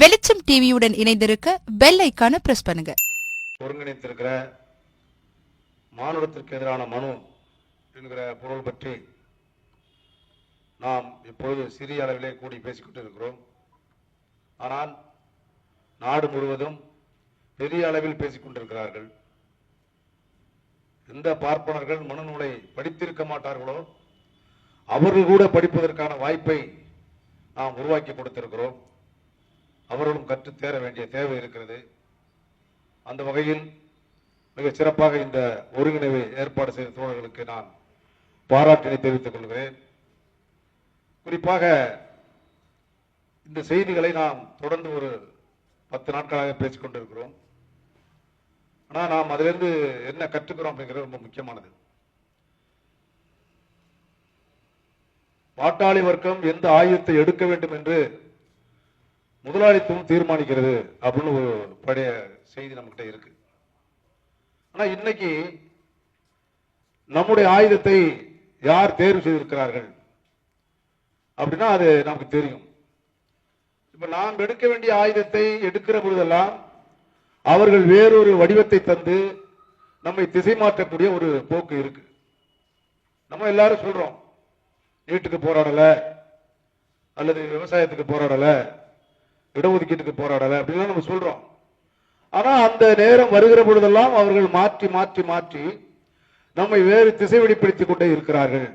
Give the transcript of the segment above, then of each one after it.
வெளிச்சம் டிவியுடன் இணைந்திருக்க பெல் ஐக்கான பிரஸ் பண்ணுங்க. ஒருங்கிணைத்திருக்கிற மானுடத்திற்கு எதிரான மனு என்கிற பொருள் பற்றி நாம் இப்போது சிறிய அளவிலே கூடி பேசிக்கொண்டு இருக்கிறோம். ஆனால் நாடு முழுவதும் பெரிய அளவில் பேசிக்கொண்டிருக்கிறார்கள். எந்த பார்ப்பனர்கள் மனு நூலை படித்திருக்க மாட்டார்களோ அவர்கள் கூட படிப்பதற்கான வாய்ப்பை நாம் உருவாக்கி கொடுத்திருக்கிறோம். அவர்களும் கற்று தேர வேண்டிய தேவை இருக்கிறது. அந்த வகையில் மிக சிறப்பாக இந்த ஒருங்கிணைவை ஏற்பாடு செய்த தோழர்களுக்கு நான் பாராட்டினை தெரிவித்துக் கொள்கிறேன். குறிப்பாக இந்த செய்திகளை நாம் தொடர்ந்து ஒரு பத்து நாட்களாக பேசிக் கொண்டிருக்கிறோம். ஆனால் நாம் அதிலிருந்து என்ன கற்றுக்கிறோம் அப்படிங்கிறது ரொம்ப முக்கியமானது. பாட்டாளி வர்க்கம் எந்த ஆயுதத்தை எடுக்க வேண்டும் என்று முதலாளித்துவம் தீர்மானிக்கிறது அப்படின்னு ஒரு பழைய செய்தி நம்மகிட்ட இருக்கு. ஆனா இன்னைக்கு நம்முடைய ஆயுதத்தை யார் தேர்வு செய்திருக்கிறார்கள் அப்படின்னா அது நமக்கு தெரியும். இப்ப நாம் எடுக்க வேண்டிய ஆயுதத்தை எடுக்கிற பொழுதெல்லாம் அவர்கள் வேறொரு வடிவத்தை தந்து நம்மை திசை மாற்றக்கூடிய ஒரு போக்கு இருக்கு. நம்ம எல்லாரும் சொல்றோம் நீட்டுக்கு போராடல அல்லது விவசாயத்துக்கு போராடல இடஒதுக்கீட்டுக்கு போராடல அப்படின்னு நம்ம சொல்றோம். ஆனா அந்த நேரம் வருகிற பொழுதெல்லாம் அவர்கள் மாற்றி மாற்றி மாற்றி நம்மை வேறு திசை வெளிப்படுத்திக் கொண்டே இருக்கிறார்கள்.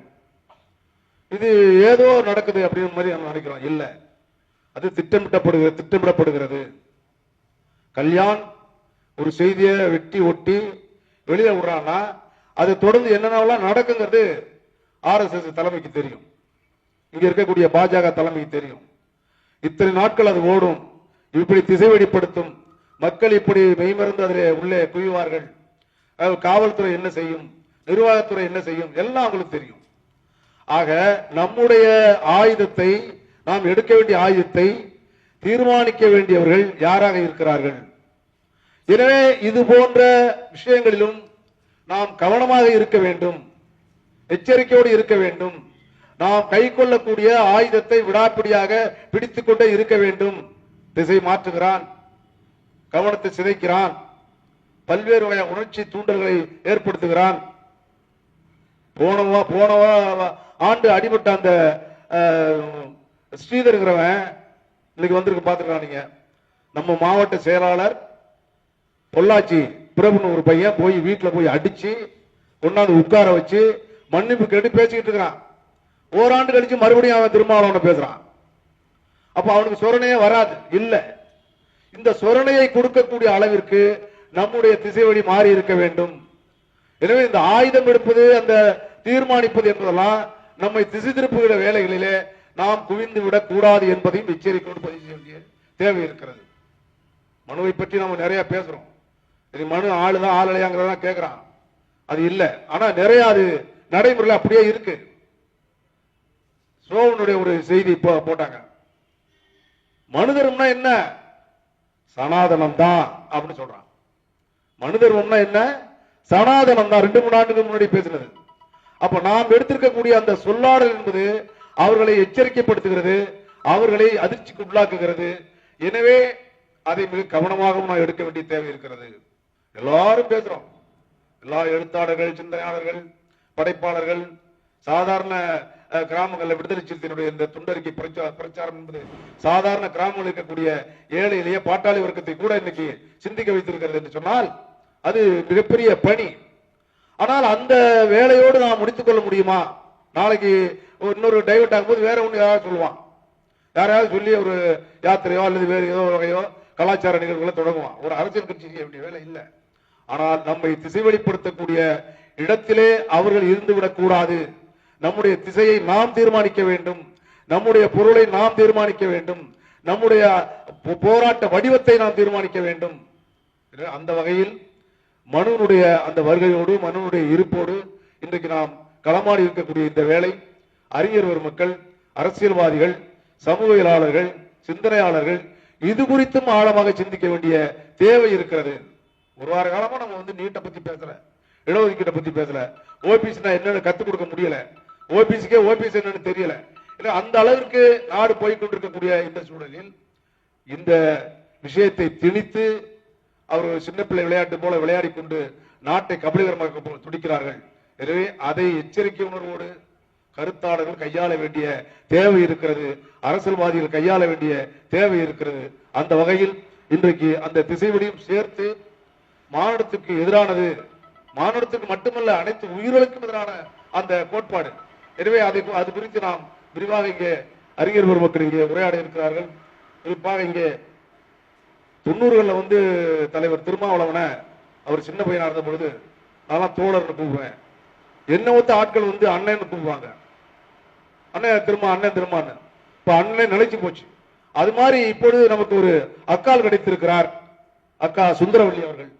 இது ஏதோ நடக்குது அப்படின்னு மாதிரி நம்ம நினைக்கிறோம். இல்ல. அது திட்டமிட்டப்படுகிறது திட்டமிடப்படுகிறது. கல்யாண் ஒரு செய்தியை வெட்டி ஒட்டி வெளியே விடுறான்னா அது தொடர்ந்து என்னென்னலாம் நடக்குங்கிறது ஆர்எஸ்எஸ் தலைமைக்கு தெரியும். இங்க இருக்கக்கூடிய பாஜக தலைமைக்கு தெரியும். இத்தனை நாட்கள் அது ஓடும். இப்படி திசை வெளிப்படுத்தும் மக்கள் இப்படி மெய்மறந்து அதில் உள்ளே குவிவார்கள். அதாவது காவல்துறை என்ன செய்யும்? நிர்வாகத்துறை என்ன செய்யும்? எல்லாம் அவங்களுக்கு தெரியும். ஆக நம்முடைய ஆயுதத்தை நாம் எடுக்க வேண்டிய ஆயுதத்தை தீர்மானிக்க வேண்டியவர்கள் யாராக இருக்கிறார்கள்? எனவே இது போன்ற விஷயங்களிலும் நாம் கவனமாக இருக்க வேண்டும். எச்சரிக்கையோடு இருக்க வேண்டும். நாம் கை கொள்ளக்கூடிய ஆயுதத்தை விடாப்பிடியாக பிடித்துக் கொண்டே இருக்க வேண்டும். திசை மாற்றுகிறான். கவனத்தை சிதைக்கிறான். பல்வேறு வகை உணர்ச்சி தூண்டல்களை ஏற்படுத்துகிறான். போனவா போனவா ஆண்டு அடிபட்ட அந்த ஸ்ரீதருங்கிறவன் ஸ்ரீதர்ங்கிறவன் இன்னைக்கு வந்திருக்கு பாத்துக்கலாம் நீங்க? நம்ம மாவட்ட செயலாளர் பொள்ளாச்சி பிரபுன்னு ஒரு பையன் போய் வீட்டில் போய் அடிச்சு கொண்டாந்து உட்கார வச்சு மன்னிப்பு கேட்டு பேசிக்கிட்டு இருக்கிறான். ஓராண்டு கழிச்சு மறுபடியும் அவன் திருமாவளவனை பேசுறான். அப்ப அவனுக்கு சொரணையே வராது. இல்ல. இந்த சொரணையை கொடுக்கக்கூடிய அளவிற்கு நம்முடைய திசை வழி மாறி இருக்க வேண்டும். எனவே இந்த ஆயுதம் எடுப்பது அந்த தீர்மானிப்பது என்பதெல்லாம் நம்மை திசை திருப்புகிற வேலைகளிலே நாம் குவிந்து விடக் கூடாது என்பதையும் எச்சரிக்கையோடு பதிவு செய்ய வேண்டிய தேவை இருக்கிறது. மனுவை பற்றி நம்ம நிறைய பேசுறோம். இது மனு ஆளுதான் ஆளலையாங்கிறதெல்லாம் கேட்கிறான் அது இல்லை. ஆனா நிறைய அது நடைமுறையில் அப்படியே இருக்கு. சோவனுடைய ஒரு செய்தி இப்போ போட்டாங்க. மனுதர்மம்னா என்ன? சனாதனம் தான் அப்படின்னு சொல்றான். மனுதர்மம்னா என்ன? சனாதனம் தான் ரெண்டு மூணு ஆண்டுக்கு முன்னாடி பேசினது. அப்ப நாம் எடுத்திருக்கக்கூடிய அந்த சொல்லாடல் என்பது அவர்களை எச்சரிக்கைப்படுத்துகிறது அவர்களை அதிர்ச்சிக்கு உள்ளாக்குகிறது. எனவே அதை மிக கவனமாகவும் நான் எடுக்க வேண்டிய தேவை இருக்கிறது. எல்லாரும் பேசுறோம். எல்லா எழுத்தாளர்கள் சிந்தனையாளர்கள் படைப்பாளர்கள் சாதாரண கிராமங்களில் விடுதலை சிறுத்தையினுடைய இந்த துண்டறிக்கை பிரச்சாரம் என்பது சாதாரண கிராமங்கள் இருக்கக்கூடிய ஏழை எளிய பாட்டாளி வர்க்கத்தை கூட இன்னைக்கு சிந்திக்க வைத்திருக்கிறது என்று சொன்னால் அது மிகப்பெரிய பணி. ஆனால் அந்த வேலையோடு நாம் முடித்துக் கொள்ள முடியுமா? நாளைக்கு இன்னொரு டைவர்ட் ஆகும்போது வேற ஒன்று யாராவது சொல்லுவான். யாராவது சொல்லி ஒரு யாத்திரையோ அல்லது வேறு ஏதோ வகையோ கலாச்சார நிகழ்வுகளை தொடங்குவான். ஒரு அரசியல் கட்சி செய்ய வேண்டிய வேலை இல்லை. ஆனால் நம்மை திசை வெளிப்படுத்தக்கூடிய இடத்திலே அவர்கள் இருந்து விடக்கூடாது. நம்முடைய திசையை நாம் தீர்மானிக்க வேண்டும். நம்முடைய பொருளை நாம் தீர்மானிக்க வேண்டும். நம்முடைய போராட்ட வடிவத்தை நாம் தீர்மானிக்க வேண்டும். அந்த வகையில் மனுனுடைய அந்த வருகையோடு மனுனுடைய இருப்போடு இன்றைக்கு நாம் களமாடி இருக்கக்கூடிய இந்த வேலை அறிஞர் பெருமக்கள் அரசியல்வாதிகள் சமூகவியலாளர்கள் சிந்தனையாளர்கள் இது குறித்தும் ஆழமாக சிந்திக்க வேண்டிய தேவை இருக்கிறது. ஒரு வார காலமா நம்ம வந்து நீட்டை பத்தி பேசல இடஒதுக்கீட்டை பத்தி பேசல. ஓபிசி என்னன்னு கத்துக் கொடுக்க முடியல. ஓபிசிக்கே ஓபிசி என்னன்னு தெரியல. இல்ல அந்த அளவிற்கு நாடு போய்கொண்டிருக்கக்கூடிய இந்த சூழலில் இந்த விஷயத்தை திணித்து அவர் சின்ன பிள்ளை விளையாட்டு போல விளையாடி கொண்டு நாட்டை கபலீகரமாக துடிக்கிறார்கள். எனவே அதை எச்சரிக்கை உணர்வோடு கருத்தாளர்கள் கையாள வேண்டிய தேவை இருக்கிறது. அரசியல்வாதிகள் கையாள வேண்டிய தேவை இருக்கிறது. அந்த வகையில் இன்றைக்கு அந்த திசைவெளியும் சேர்த்து மாநிலத்துக்கு எதிரானது மாநிலத்துக்கு மட்டுமல்ல அனைத்து உயிர்களுக்கும் எதிரான அந்த கோட்பாடு. எனவே அதை அது குறித்து நாம் விரிவாக இங்கே அறிஞர் பெருமக்கள் இங்கே உரையாட இருக்கிறார்கள். குறிப்பாக இங்கே தொண்ணூறுகளில் வந்து தலைவர் திருமாவளவனை அவர் சின்ன பையனாக இருந்த பொழுது நான் தோழர்னு கூப்பிடுவேன். என்ன ஒத்த ஆட்கள் வந்து அண்ணன்னு கூப்பிடுவாங்க. அண்ணன் திரும்ப அண்ணன் திரும்பான்னு இப்போ அண்ணன் நிலைச்சு போச்சு. அது மாதிரி இப்பொழுது நமக்கு ஒரு அக்கால் கிடைத்திருக்கிறார். அக்கா சுந்தரவல்லி அவர்கள்.